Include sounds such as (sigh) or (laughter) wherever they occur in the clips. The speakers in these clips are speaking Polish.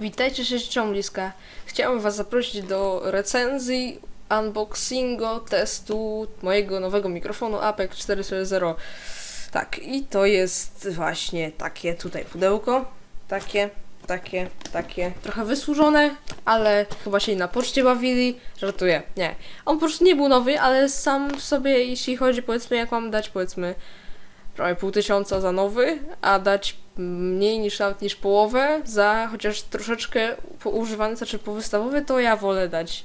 Witajcie, cześć bliska. Chciałem Was zaprosić do recenzji, unboxingu, testu mojego nowego mikrofonu Apex 4.0. Tak, i to jest właśnie takie tutaj pudełko. Takie, takie, takie. Trochę wysłużone, ale chyba się na poczcie bawili. Żartuję, nie. On po prostu nie był nowy, ale sam sobie, jeśli chodzi, powiedzmy, jak mam dać, powiedzmy, prawie pół tysiąca za nowy, a dać mniej niż nawet niż połowę za chociaż troszeczkę używany, znaczy powystawowy, to ja wolę dać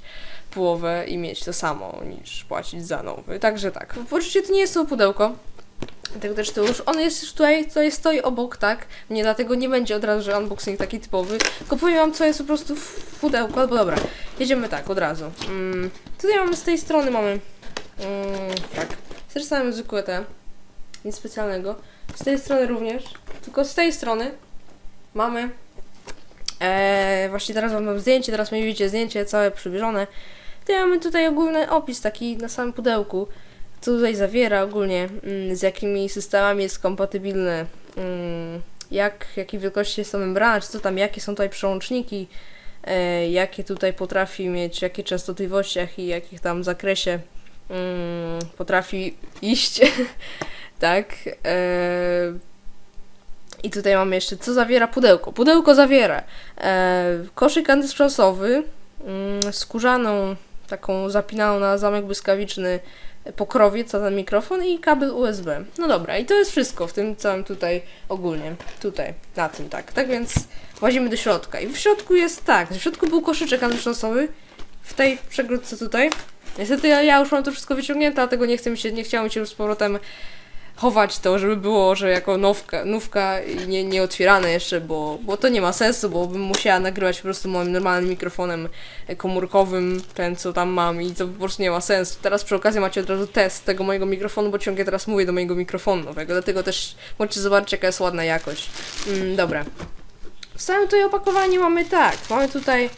połowę i mieć to samo niż płacić za nowy. Także tak. Oczywiście to nie jest to pudełko. Dlatego też to już on jest już tutaj, jest stoi obok, tak? Nie dlatego nie będzie od razu, że unboxing taki typowy. Tylko powiem wam, co jest po prostu w pudełku. Albo dobra, jedziemy tak, od razu. Mm, tutaj mamy z tej strony mamy. Mm, tak. Zresztą zwykłe te nic specjalnego. Z tej strony również, tylko z tej strony mamy e, właśnie teraz mam zdjęcie, teraz mi widzicie zdjęcie całe przybliżone. To mamy tutaj ogólny opis taki na samym pudełku, co tutaj zawiera ogólnie, mm, z jakimi systemami jest kompatybilne, mm, jak, jakiej wielkości jest to membrana, czy co tam, jakie są tutaj przełączniki, e, jakie tutaj potrafi mieć, jakie częstotliwościach i jakich tam zakresie mm, potrafi iść. (laughs) tak? E, I tutaj mamy jeszcze, co zawiera pudełko. Pudełko zawiera e, koszyk antysprząsowy, mm, skórzaną, taką zapinaną na zamek błyskawiczny pokrowiec, a ten mikrofon i kabel USB. No dobra, i to jest wszystko w tym całym tutaj ogólnie. Tutaj, na tym, tak. Tak więc włazimy do środka. I w środku jest tak, w środku był koszyczek antysprząsowy, w tej przegródce tutaj. Niestety ja, ja już mam to wszystko wyciągnięte, dlatego nie chcę mi się, nie chciało mi się już z powrotem chować to, żeby było, że jako nowka, nówka i nie, nie otwierane jeszcze, bo, bo to nie ma sensu, bo bym musiała nagrywać po prostu moim normalnym mikrofonem komórkowym, ten co tam mam i to po prostu nie ma sensu. Teraz przy okazji macie od razu test tego mojego mikrofonu, bo ciągle teraz mówię do mojego mikrofonu nowego, dlatego też możecie zobaczyć jaka jest ładna jakość. Mm, dobra. W samym tutaj opakowaniu mamy tak, mamy tutaj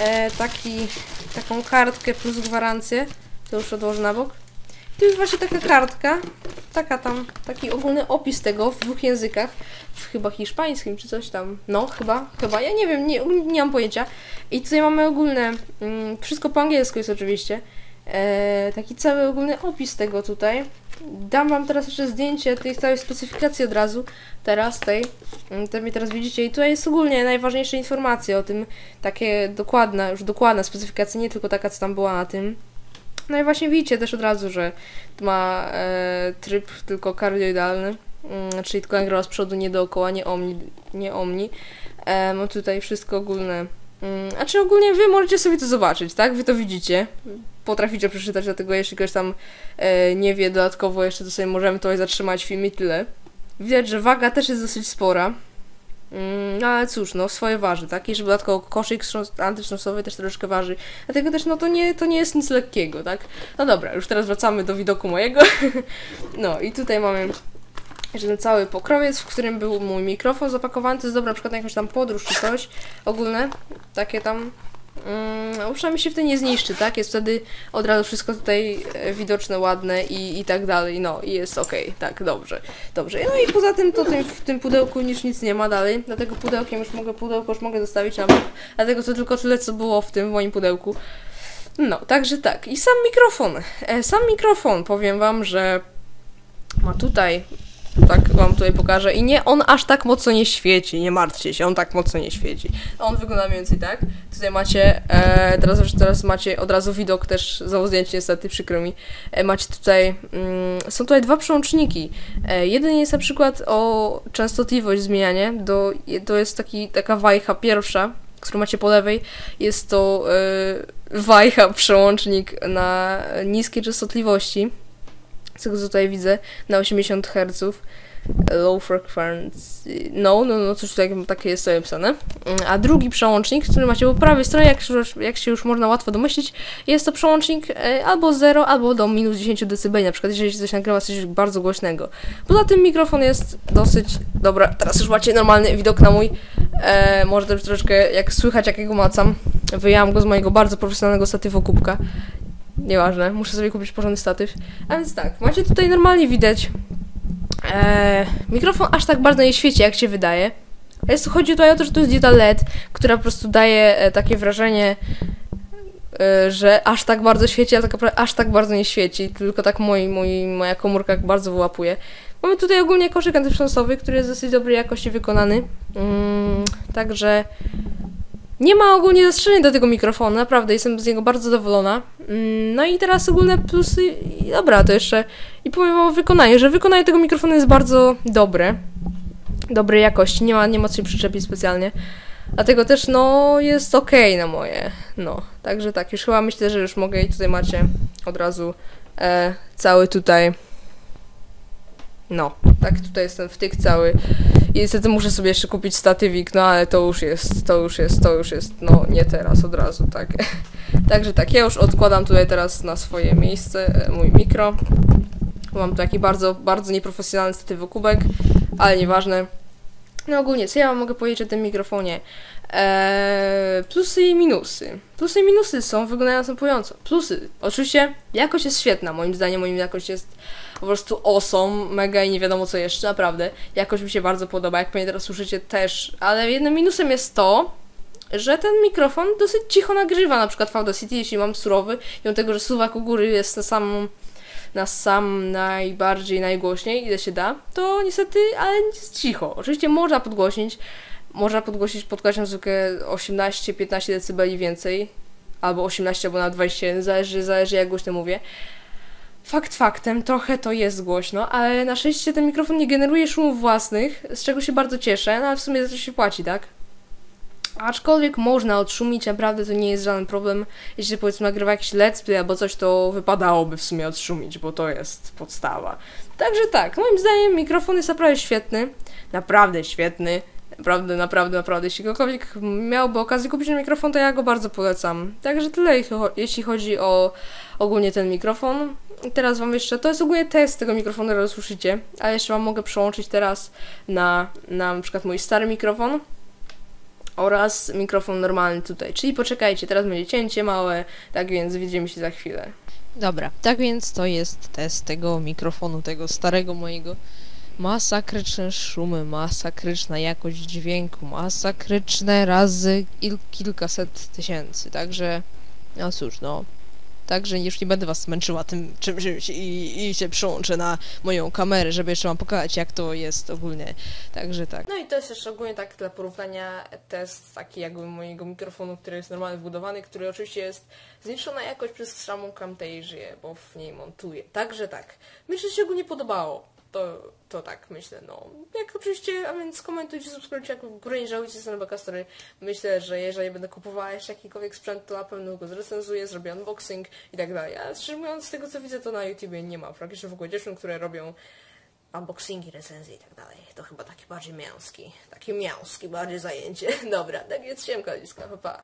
e, taki, taką kartkę plus gwarancję, to już odłożę na bok. Tu jest właśnie taka kartka, taka tam, taki ogólny opis tego w dwóch językach, w chyba hiszpańskim czy coś tam, no chyba, chyba, ja nie wiem, nie, nie mam pojęcia. I tutaj mamy ogólne, mm, wszystko po angielsku jest oczywiście, e, taki cały ogólny opis tego tutaj. Dam wam teraz jeszcze zdjęcie tej całej specyfikacji od razu, teraz tej, mm, to mi teraz widzicie. I tutaj jest ogólnie najważniejsze informacje o tym, takie dokładne, już dokładna specyfikacja, nie tylko taka co tam była na tym. No i właśnie widzicie też od razu, że ma e, tryb tylko kardioidalny, mm, czyli tylko nagrała z przodu, nie dookoła, nie omni. Nie omni. E, tutaj wszystko ogólne. Mm, a czy ogólnie wy możecie sobie to zobaczyć, tak? Wy to widzicie. Potraficie przeczytać, dlatego jeśli ktoś tam e, nie wie dodatkowo jeszcze, to sobie możemy tutaj zatrzymać film i tyle. Widać, że waga też jest dosyć spora. Mm, no ale cóż, no swoje waży, tak? I że dodatkowo koszyk antywstrząsowy też troszeczkę waży. Dlatego też, no to nie, to nie jest nic lekkiego, tak? No dobra, już teraz wracamy do widoku mojego. (laughs) no i tutaj mamy jeszcze ten cały pokrowiec, w którym był mój mikrofon zapakowany. To jest dobra na przykład na jakąś tam podróż czy coś ogólne. Takie tam Mm, przynajmniej się wtedy nie zniszczy, tak? Jest wtedy od razu wszystko tutaj e, widoczne, ładne i, i tak dalej, no i jest ok, tak, dobrze, dobrze. No i poza tym to tym, w tym pudełku już nic nie ma dalej, dlatego pudełkiem już mogę, pudełko już mogę zostawić na bok, dlatego to tylko tyle, co było w tym moim pudełku. No, także tak. I sam mikrofon. E, sam mikrofon, powiem Wam, że ma tutaj tak wam tutaj pokażę. I nie, on aż tak mocno nie świeci, nie martwcie się, on tak mocno nie świeci. On wygląda mniej więcej tak. Tutaj macie, e, teraz, teraz macie od razu widok też, znowu zdjęcie niestety, przykro mi. E, macie tutaj, mm, są tutaj dwa przełączniki. E, jeden jest na przykład o częstotliwość zmienianie, do, to jest taki, taka wajcha pierwsza, którą macie po lewej. Jest to e, wajcha, przełącznik na niskie częstotliwości co tutaj widzę, na 80 Hz. Low frequency. No, no, no, coś tutaj takie jest sobie napisane. A drugi przełącznik, który macie po prawej stronie, jak, jak się już można łatwo domyślić, jest to przełącznik e, albo 0, albo do minus 10 dB, na przykład jeżeli coś nagrywa coś bardzo głośnego. Poza tym mikrofon jest dosyć. Dobra, teraz już macie normalny widok na mój. E, może też troszeczkę jak słychać, jakiego macam. Wyjęłam go z mojego bardzo profesjonalnego statywu kubka. Nieważne, muszę sobie kupić porządny statyw. A więc tak, macie tutaj normalnie widać. E, mikrofon aż tak bardzo nie świeci, jak się wydaje. Jest, chodzi tutaj o to, że to jest dioda LED, która po prostu daje e, takie wrażenie, e, że aż tak bardzo świeci, ale tak naprawdę aż tak bardzo nie świeci, tylko tak moi, moi, moja komórka bardzo wyłapuje. Mamy tutaj ogólnie koszyk antyprząsowy, który jest dosyć dobrej jakości wykonany. Mm, także nie ma ogólnie zastrzeżeń do tego mikrofonu, naprawdę jestem z niego bardzo zadowolona. Mm, no i teraz ogólne plusy, i dobra, to jeszcze i powiem o wykonaniu, że wykonanie tego mikrofonu jest bardzo dobre, dobrej jakości, nie ma, nie ma co się przyczepić specjalnie. Dlatego też, no, jest ok na moje, no. Także tak, już chyba myślę, że już mogę i tutaj macie od razu e, cały tutaj no, tak tutaj jest ten wtyk cały. I niestety muszę sobie jeszcze kupić statywik, no ale to już jest, to już jest, to już jest, no nie teraz, od razu, tak. (laughs) Także tak, ja już odkładam tutaj teraz na swoje miejsce e, mój mikro. Mam taki bardzo, bardzo nieprofesjonalny statywokubek, ale nieważne. No ogólnie, co ja mogę powiedzieć o tym mikrofonie? Eee, plusy i minusy. Plusy i minusy są wyglądają następująco. Plusy. Oczywiście jakość jest świetna, moim zdaniem, moim jakość jest po prostu awesome, mega i nie wiadomo co jeszcze, naprawdę. Jakość mi się bardzo podoba, jak pewnie teraz słyszycie też. Ale jednym minusem jest to, że ten mikrofon dosyć cicho nagrywa, na przykład w Audacity, jeśli mam surowy, on tego, że suwak u góry jest na sam, na sam najbardziej, najgłośniej, ile się da, to niestety, ale jest cicho. Oczywiście można podgłośnić, można podgłosić podkreślam zwykle 18-15 dB więcej, albo 18 albo na 21, zależy, zależy jak głośno mówię. Fakt faktem, trochę to jest głośno, ale na szczęście ten mikrofon nie generuje szumów własnych, z czego się bardzo cieszę, no ale w sumie za to się płaci, tak? Aczkolwiek można odszumić, naprawdę to nie jest żaden problem. Jeśli powiedzmy nagrywa jakiś let's play albo coś, to wypadałoby w sumie odszumić, bo to jest podstawa. Także tak, moim zdaniem mikrofon jest naprawdę świetny, naprawdę świetny. Naprawdę, naprawdę, naprawdę. Jeśli ktokolwiek miałby okazję kupić ten mikrofon, to ja go bardzo polecam. Także tyle, jeśli chodzi o ogólnie ten mikrofon. Teraz Wam jeszcze, to jest ogólnie test tego mikrofonu, który słyszycie, a jeszcze Wam mogę przełączyć teraz na, na, na przykład mój stary mikrofon oraz mikrofon normalny tutaj. Czyli poczekajcie, teraz będzie cięcie małe, tak więc widzimy się za chwilę. Dobra, tak więc to jest test tego mikrofonu, tego starego mojego masakryczne szumy, masakryczna jakość dźwięku, masakryczne razy il, kilkaset tysięcy, także no cóż, no Także już nie będę was męczyła tym czymś i, i się przyłączę na moją kamerę, żeby jeszcze wam pokazać, jak to jest ogólnie. Także tak. No i to jest jeszcze ogólnie tak dla porównania test taki jakby mojego mikrofonu, który jest normalnie wbudowany, który oczywiście jest zniszczona jakość przez samą Camtasię, bo w niej montuję. Także tak. Że się ogólnie podobało to, to tak myślę, no. Jak oczywiście, a więc komentujcie, subskrybujcie, jak w górę nie żałujcie strony Bakastory. Myślę, że jeżeli będę kupowała jeszcze jakikolwiek sprzęt, to na pewno go zrecenzuję, zrobię unboxing i tak dalej. A szczerze mówiąc, z tego co widzę, to na YouTubie nie ma praktycznie w ogóle dziewczyn, które robią unboxingi, recenzje i tak dalej. To chyba taki bardziej mięski, taki mięski bardziej zajęcie. (laughs) Dobra, tak więc siemka, pa, pa.